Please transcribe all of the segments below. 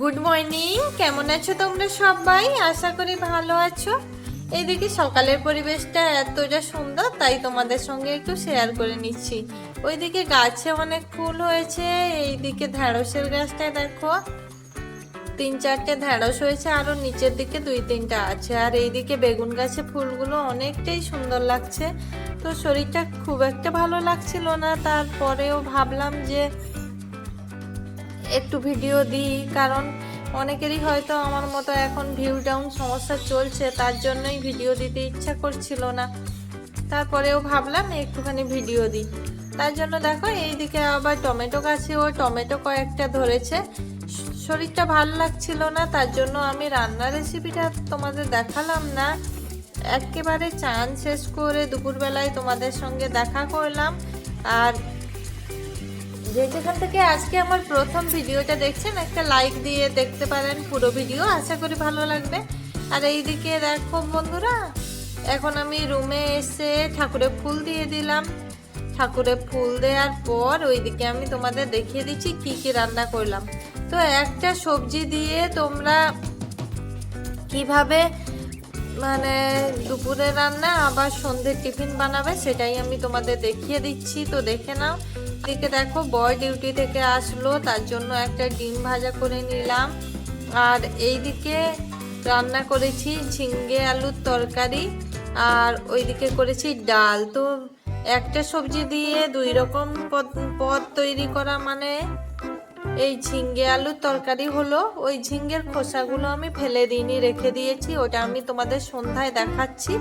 Good morning কেমন আছো তোমরা সবাই? আশা করি ভালো আছো। এইদিকে সকালের পরিবেশটা এতটা সুন্দর, তাই তোমাদের সঙ্গে একটু শেয়ার করে নিচ্ছি। ওইদিকে গাছে অনেক ফুল হয়েছে, এইদিকে ঢ্যাঁড়সের গাছটা দেখো। তিন চারটে ঢ্যাঁড়স হয়েছে আরও নিচের দিকে দুই তিনটা আছে। আর এইদিকে বেগুন গাছে ফুলগুলো অনেকটাই সুন্দর লাগছে। তো শরীরটা খুব একটা ভালো লাগছিল না, তারপরেও ভাবলাম যে একটু ভিডিও দিই, কারণ অনেকেরই হয়তো আমার মতো এখন ভিউ ডাউন সমস্যা চলছে, তার জন্যই ভিডিও দিতে ইচ্ছা করছিল না। তারপরেও ভাবলাম একটুখানি ভিডিও দিই। তার জন্য দেখো, এইদিকে আবার টমেটো গাছেও টমেটো কয়েকটা ধরেছে। শরীরটা ভালো লাগছিল না, তার জন্য আমি রান্নার রেসিপিটা তোমাদের দেখালাম না। একেবারে চান শেষ করে দুপুরবেলায় তোমাদের সঙ্গে দেখা করলাম। আর যে যেখান থেকে আজকে আমার প্রথম ভিডিওটা দেখছেন, একটা লাইক দিয়ে দেখতে পারেন পুরো ভিডিও, আশা করি ভালো লাগবে। আর এইদিকে দেখো বন্ধুরা, এখন আমি রুমে এসে ঠাকুরের ফুল দিয়ে দিলাম। ঠাকুরের ফুল দেওয়ার পর ওইদিকে আমি তোমাদের দেখিয়ে দিচ্ছি কি কি রান্না করলাম। তো একটা সবজি দিয়ে তোমরা কীভাবে মানে দুপুরে রান্না আবার সন্ধ্যে টিফিন বানাবে সেটাই আমি তোমাদের দেখিয়ে দিচ্ছি, তো দেখে নাও। এদিকে দেখো বয় ডিউটি থেকে আসলো, তার জন্য একটা ডিম ভাজা করে নিলাম। আর এই দিকে রান্না করেছি ঝিঙ্গে আলুর তরকারি, আর ওইদিকে করেছি ডাল। তো একটা সবজি দিয়ে দুই রকম পদ তৈরি করা মানে এই ঝিঙ্গে আলুর তরকারি হলো, ওই ঝিঙ্গের খোসাগুলো আমি ফেলে দিইনি, রেখে দিয়েছি, ওটা আমি তোমাদের সন্ধ্যায় দেখাচ্ছি,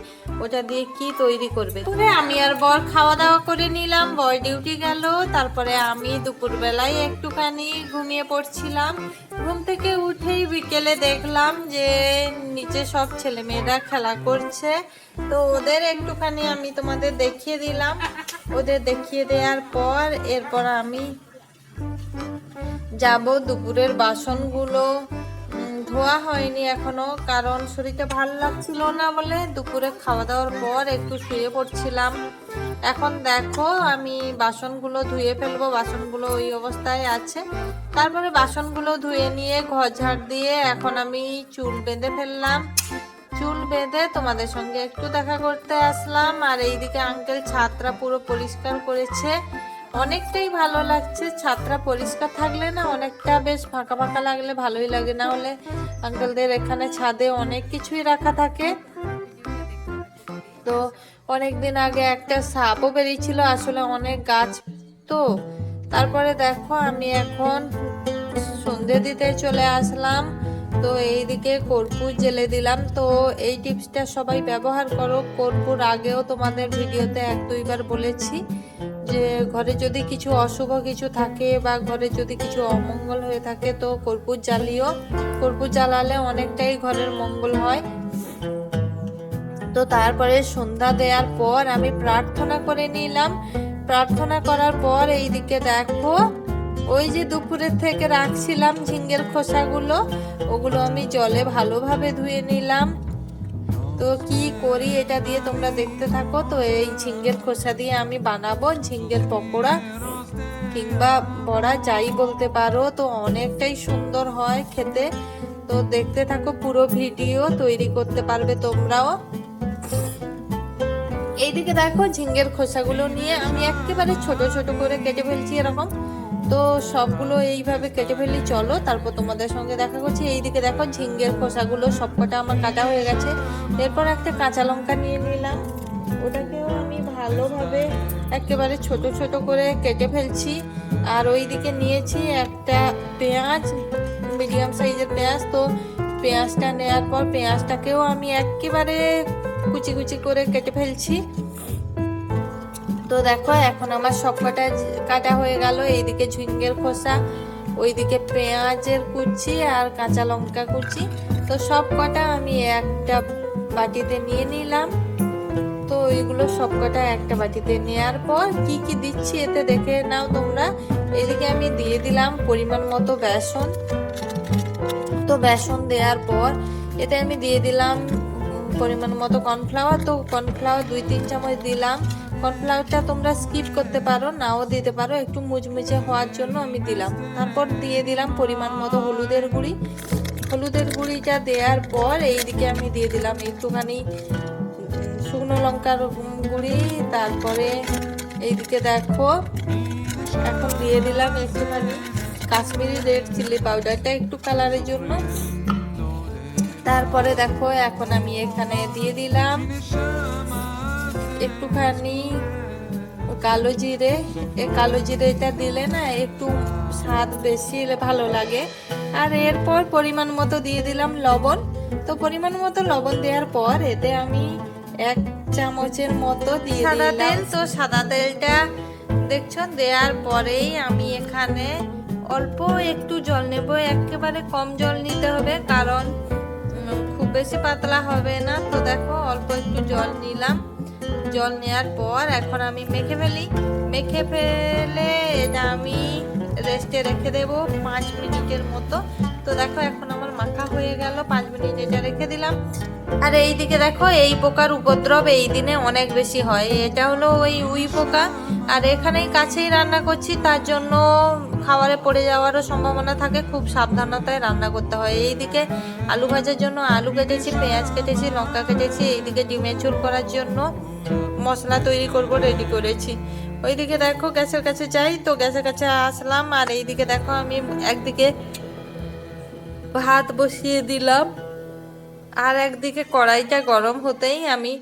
ওটা দিয়ে কি তৈরি করবে। তবে আমি আর বর খাওয়া দাওয়া করে নিলাম, বর ডিউটি গেল, তারপরে আমি দুপুরবেলায় একটুখানি ঘুমিয়ে পড়ছিলাম। ঘুম থেকে উঠেই বিকেলে দেখলাম যে নিচে সব ছেলেমেয়েরা খেলা করছে, তো ওদের একটুখানি আমি তোমাদের দেখিয়ে দিলাম। ওদের দেখিয়ে দেওয়ার পর, এরপর আমি যাব, দুপুরের বাসনগুলো ধোয়া হয়নি এখনও, কারণ শরীরটা ভালো লাগছিল না বলে দুপুরে খাওয়া দাওয়ার পর একটু শুয়ে পড়ছিলাম। এখন দেখো, আমি বাসনগুলো ধুয়ে ফেলব, বাসনগুলো ওই অবস্থায় আছে। তারপরে বাসনগুলো ধুয়ে নিয়ে ঘর ঝাড় দিয়ে এখন আমি চুল বেঁধে ফেললাম। চুল বেঁধে তোমাদের সঙ্গে একটু দেখা করতে আসলাম। আর এইদিকে আঙ্কেল ছাদটা পুরো পরিষ্কার করেছে। অনেকটাই ভালো লাগছে। ছাদটা পরিষ্কার থাকলে না অনেকটা বেশ ফাঁকা ফাঁকা লাগলে ভালোই লাগে। না হলে আঙ্কেলদের এখানে ছাদে অনেক কিছুই রাখা থাকে। তো অনেক দিন আগে একটা সাপও বেরিয়েছিল, আসলে অনেক গাছ তো। তারপরে দেখো আমি এখন সন্ধে দিতে চলে আসলাম। তো এইদিকে কর্পূর জেলে দিলাম। তো এই টিপসটা সবাই ব্যবহার করো। কর্পূর আগেও তোমাদের ভিডিওতে এক দুইবার বলেছি যে ঘরে যদি কিছু অশুভ কিছু থাকে বা ঘরে যদি কিছু অমঙ্গল হয়ে থাকে তো কর্পূর জ্বালিও। কর্পূর জ্বালালে অনেকটাই ঘরের মঙ্গল হয়। তো তারপরে সন্ধ্যা দেওয়ার পর আমি প্রার্থনা করে নিলাম। প্রার্থনা করার পর এইদিকে দেখো ওই যে দুপুরের থেকে রাখছিলাম ঝিঙ্গের খোসাগুলো, ওগুলো আমি জলে ভালোভাবে ধুয়ে নিলাম। তো কি করি এটা দিয়ে তোমরা দেখতে থাকো। তো এই ঝিঙ্গের খোসা দিয়ে আমি বানাবো ঝিঙ্গের পকোড়া কিংবা বড়া, যাই বলতে পারো। তো অনেকটাই সুন্দর হয় খেতে। তো দেখতে থাকো পুরো ভিডিও তৈরি করতে পারবে তোমরাও। এইদিকে দেখো ঝিঙ্গের খোসাগুলো নিয়ে আমি একেবারে ছোট ছোট করে কেটে ফেলছি এরকম। তো সবগুলো এইভাবে কেটে ফেলি চলো। তারপর তোমাদের সঙ্গে দেখা করছি। এইদিকে দেখো, ঝিঙ্গের খোসাগুলো সবকটা আমার কাটা হয়ে গেছে। এরপর একটা কাঁচা লঙ্কা নিয়ে নিলাম। ওটাকেও আমি ভালোভাবে একেবারে ছোট ছোট করে কেটে ফেলছি। আর ওইদিকে নিয়েছি একটা পেঁয়াজ, মিডিয়াম সাইজের পেঁয়াজ। তো পেঁয়াজটা নেওয়ার পর পেঁয়াজটাকেও আমি একেবারে কুচি কুচি করে কেটে ফেলছি। তো দেখো, এখন আমার সবকটা কাটা হয়ে গেল। এইদিকে ঝিঙ্গের খোসা, ওইদিকে পেঁয়াজের কুচি আর কাঁচা লঙ্কা কুচি। তো সব কটা আমি একটা বাটিতে নিয়ে নিলাম। তো এইগুলো সবকটা একটা বাটিতে নেওয়ার পর কি কি দিচ্ছি এতে দেখে নাও তোমরা। এদিকে আমি দিয়ে দিলাম পরিমাণ মতো বেসন। তো বেসন দেওয়ার পর এতে আমি দিয়ে দিলাম পরিমাণ মতো কর্নফ্লাওয়ার। তো কর্নফ্লাওয়ার দুই, তিন চামচ দিলাম। কর্নফ্লাওয়ারটা তোমরা স্কিপ করতে পারো, নাও দিতে পারো, একটু মুচমুচে হওয়ার জন্য আমি দিলাম। তারপর দিয়ে দিলাম পরিমাণ মতো হলুদের গুঁড়ি। হলুদের গুঁড়িটা দেওয়ার পর এইদিকে আমি দিয়ে দিলাম একটুখানি শুকনো লঙ্কার গুঁড়ি। তারপরে এইদিকে দেখো, এখন দিয়ে দিলাম একটুখানি কাশ্মীরি রেড চিলি পাউডারটা একটু কালারের জন্য। তারপরে দেখো, এখন আমি এখানে দিয়ে দিলাম একটুখানি কালো জিরে এ কালো জিরেটা দিলে না একটু স্বাদ বেশি ভালো লাগে। আর এরপর পরিমাণ মতো দিয়ে দিলাম লবণ। তো পরিমাণ মতো লবণ দেওয়ার পর এতে আমি এক চামচের মতো দিয়ে সাদা তেল তো সাদা তেলটা দেখছ দেওয়ার পরেই আমি এখানে অল্প একটু জল নেব। একেবারে কম জল নিতে হবে কারণ খুব বেশি পাতলা হবে না। তো দেখো অল্প একটু জল নিলাম। জল নেওয়ার পর এখন আমি মেখে ফেলি। মেখে ফেলে আমি রেস্টে রেখে দেব পাঁচ মিনিটের মতো। তো দেখো এখন আমার মাখা হয়ে গেল, পাঁচ মিনিট এটা রেখে দিলাম। আর এই দিকে দেখো, এই পোকার উপদ্রব এই দিনে অনেক বেশি হয়। এটা হলো ওই উই পোকা। আর এখানেই কাছেই রান্না করছি, তার জন্য খাবারে পড়ে যাওয়ারও সম্ভাবনা থাকে। খুব সাবধানতায় রান্না করতে হয়। এইদিকে আলু ভাজার জন্য আলু কেটেছি, পেঁয়াজ কেটেছি, লঙ্কা কেটেছি, এইদিকে ডিমের ঝোল করার জন্য মশলা তৈরি করব রেডি করেছি। ওইদিকে দেখো, গ্যাসের কাছে যাই, তো গ্যাসের কাছে আসলাম। আর এইদিকে দেখো, আমি একদিকে ভাত বসিয়ে দিলাম। আর একদিকে কড়াইটা গরম হতেই আমি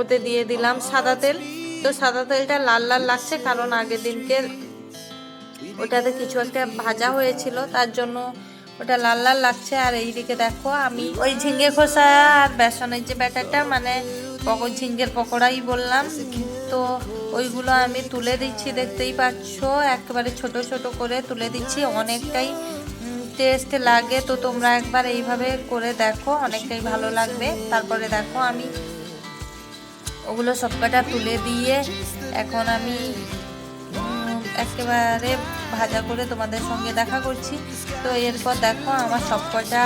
ওতে দিয়ে দিলাম সাদা তেল। তো সাদা তেলটা লাল লাল লাগছে কারণ আগের দিনকে ওটাতে কিছু একটা ভাজা হয়েছিল, তার জন্য ওটা লাল লাল লাগছে। আর এইদিকে দেখো আমি ওই ঝিঙ্গে খোসা আর বেসনের যে ব্যাটারটা মানে পকো ঝিঙ্গের পকোড়াই বললাম। তো ওইগুলো আমি তুলে দিচ্ছি, দেখতেই পাচ্ছ। একেবারে ছোট ছোট করে তুলে দিচ্ছি, অনেকটাই টেস্ট লাগে, তো তোমরা একবার এইভাবে করে দেখো, অনেকটাই ভালো লাগবে। তারপরে দেখো আমি ওগুলো সবকটা তুলে দিয়ে এখন আমি একেবারে ভাজা করে তোমাদের সঙ্গে দেখা করছি। তো এরপর দেখো আমার সবকটা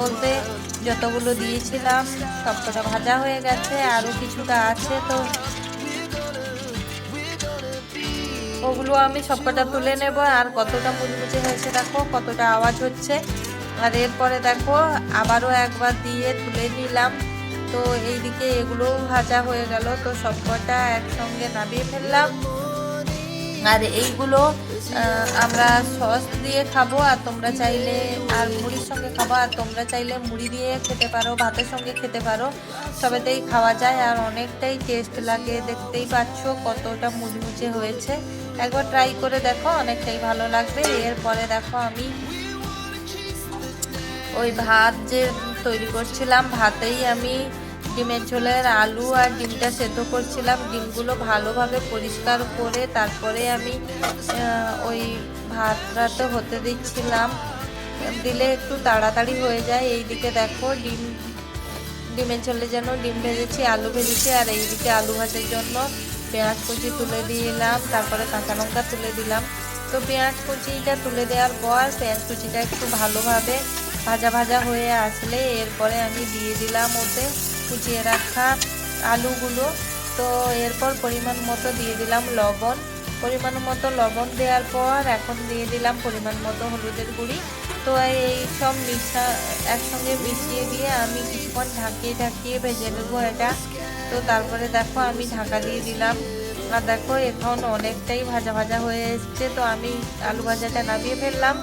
বলতে যতগুলো দিয়েছিলাম, সবকটা ভাজা হয়ে গেছে, আরও কিছুটা আছে, তো ওগুলো আমি সবকটা তুলে নেব, আর কতটা মুচমুচে হয়েছে দেখো, কতটা আওয়াজ হচ্ছে। আর এরপরে দেখো, আবারও একবার দিয়ে তুলে নিলাম। তো এইদিকে এগুলোও ভাজা হয়ে গেল, তো সবকটা একসঙ্গে নামিয়ে ফেললাম। আর এইগুলো আমরা সস দিয়ে খাব, আর তোমরা চাইলে আর মুড়ির সঙ্গে খাব, আর তোমরা চাইলে মুড়ি দিয়ে খেতে পারো, ভাতের সঙ্গে খেতে পারো। সবেতেই খাওয়া যায়, আর অনেকটাই টেস্ট লাগে, দেখতেই পাচ্ছ কতটা মুচমুচে হয়েছে। একবার ট্রাই করে দেখো, অনেকটাই ভালো লাগবে। এরপরে দেখো আমি ওই ভাত যে তৈরি করছিলাম, ভাতেই আমি ডিমের ঝোলের আলু আর ডিমটা সেদ্ধ করছিলাম। ডিমগুলো ভালোভাবে পরিষ্কার করে তারপরে আমি ওই ভাতটাতে হতে দিচ্ছিলাম। দিলে একটু তাড়াতাড়ি হয়ে যায়। এইদিকে দেখো ডিম, ডিমের ঝোলের জন্য ডিম ভেজেছি, আলু ভেজেছি, আর এইদিকে আলু ভাজার জন্য পেঁয়াজ কুচি তুলে দিলাম তারপরে কাঁচা লঙ্কা তুলে দিলাম। তো পেঁয়াজ কুচিটা তুলে দেওয়ার পর পেঁয়াজ কুচিটা একটু ভালোভাবে ভাজা ভাজা হয়ে আসলে এরপরে আমি দিয়ে দিলাম ওতে কুচিয়ে রাখা আলুগুলো। তো এরপর পরিমাণ মতো দিয়ে দিলাম লবণ। পরিমাণ মতো লবণ দেওয়ার পর এখন দিয়ে দিলাম পরিমাণ মতো হলুদের গুঁড়ি। তো এই সব মিশা একসঙ্গে মিশিয়ে দিয়ে আমি কিছুক্ষণ ঢাকিয়ে ঢাকিয়ে ভেজে নেব এটা। তো তারপরে দেখো আমি ঢাকা দিয়ে দিলাম। আর দেখো, এখন অনেকটাই ভাজা ভাজা হয়ে এসছে, তো আমি আলু ভাজাটা নামিয়ে ফেললাম।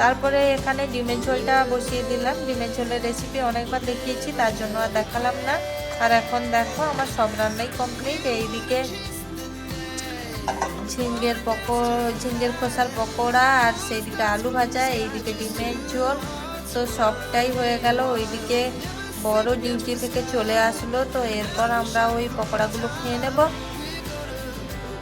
তারপরে এখানে ডিমের ঝোলটা বসিয়ে দিলাম। ডিমের ঝোলের রেসিপি অনেকবার দেখিয়েছি, তার জন্য আর দেখালাম না। আর এখন দেখো, আমার সব রান্নাই কমপ্লিট এইদিকে ঝিঙ্গের পকো, ঝিঙ্গের খোসার পকোড়া আর সেইদিকে আলু ভাজা, এইদিকে ডিমের ঝোল। তো সবটাই হয়ে গেল। ওইদিকে বড় ডিউটি থেকে চলে আসলো, তো এরপর আমরা ওই পকোড়াগুলো খেয়ে নেব।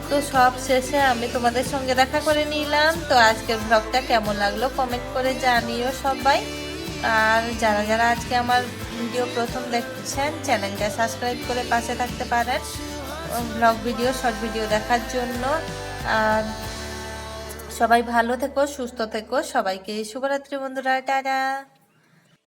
তো সব শেষে আমি তোমাদের সঙ্গে দেখা করে নিলাম। তো আজকের ব্লগটা কেমন লাগল কমেন্ট করে জানিও সবাই। আর যারা যারা আজকে আমার ভিডিও প্রথম দেখছেন চ্যানেলটা সাবস্ক্রাইব করে পাশে থাকতে পারেন। ব্লগ ভিডিও শর্ট ভিডিও দেখার জন্য। আর সবাই ভালো থেকো, সুস্থ থেকো। সবাইকে শুভরাত্রি বন্ধুরা, টাটা।